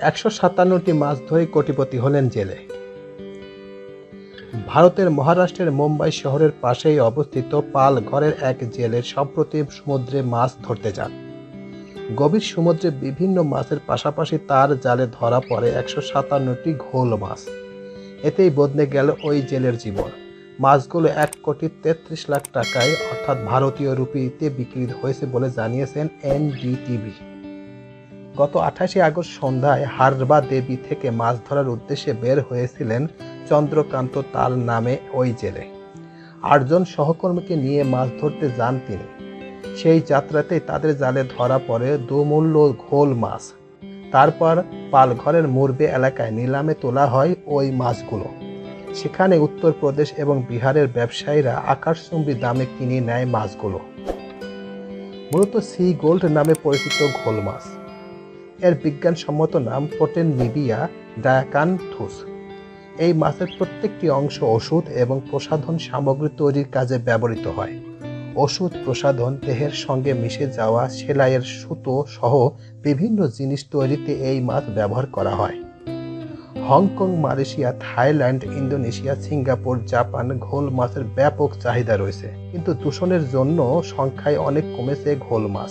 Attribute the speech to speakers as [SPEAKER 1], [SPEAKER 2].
[SPEAKER 1] একশো সাতান্নটি মাছ ধরে কোটিপতি হলেন জেলে। ভারতের মহারাষ্ট্রের মুম্বাই শহরের পাশেই অবস্থিত পালঘরের এক জেলে সম্প্রতি সমুদ্রে মাছ ধরতে যান। গভীর সমুদ্রে বিভিন্ন মাছের পাশাপাশি তার জালে ধরা পড়ে একশো সাতান্নটি ঘোল মাছ। এতেই বদলে গেল ওই জেলের জীবন। মাছগুলো এক কোটি তেত্রিশ লাখ টাকায় অর্থাৎ ভারতীয় রুপিতে বিক্রি হয়েছে বলে জানিয়েছেন এনডিটিভি। গত আঠাশে আগস্ট সন্ধ্যায় হারবা দেবী থেকে মাছ ধরার উদ্দেশ্যে বের হয়েছিলেন চন্দ্রকান্ত তাল নামে ওই জেলে। আটজন সহকর্মীকে নিয়ে মাছ ধরতে যান তিনি। সেই যাত্রাতেই তাদের জালে ধরা পড়ে দুমূল্য ঘোল মাছ। তারপর পালঘরের মুরবে এলাকায় নিলামে তোলা হয় ওই মাছগুলো। সেখানে উত্তরপ্রদেশ এবং বিহারের ব্যবসায়ীরা আকাশচুম্বী দামে কিনে নেয় মাছগুলো। মূলত সি গোল্ড নামে পরিচিত ঘোল মাছ। এর বিজ্ঞানসম্মত নাম প্রোটেন নিবিয়া ডায়াকানথুস এই মাছের প্রত্যেকটি অংশ ওষুধ এবং প্রসাধন সামগ্রী তৈরির কাজে ব্যবহৃত হয়। ওষুধ, প্রসাধন, দেহের সঙ্গে মিশে যাওয়া, সেলাইয়ের সুতো সহ বিভিন্ন জিনিস তৈরিতে এই মাছ ব্যবহার করা হয়। Hong Kong, Malaysia, Thailand, Indonesia, Singapore, Japan ঘোল মাছের ব্যাপক চাহিদা রয়েছে। কিন্তু দূষণের জন্য সংখ্যায় অনেক কমেছে ঘোল মাছ।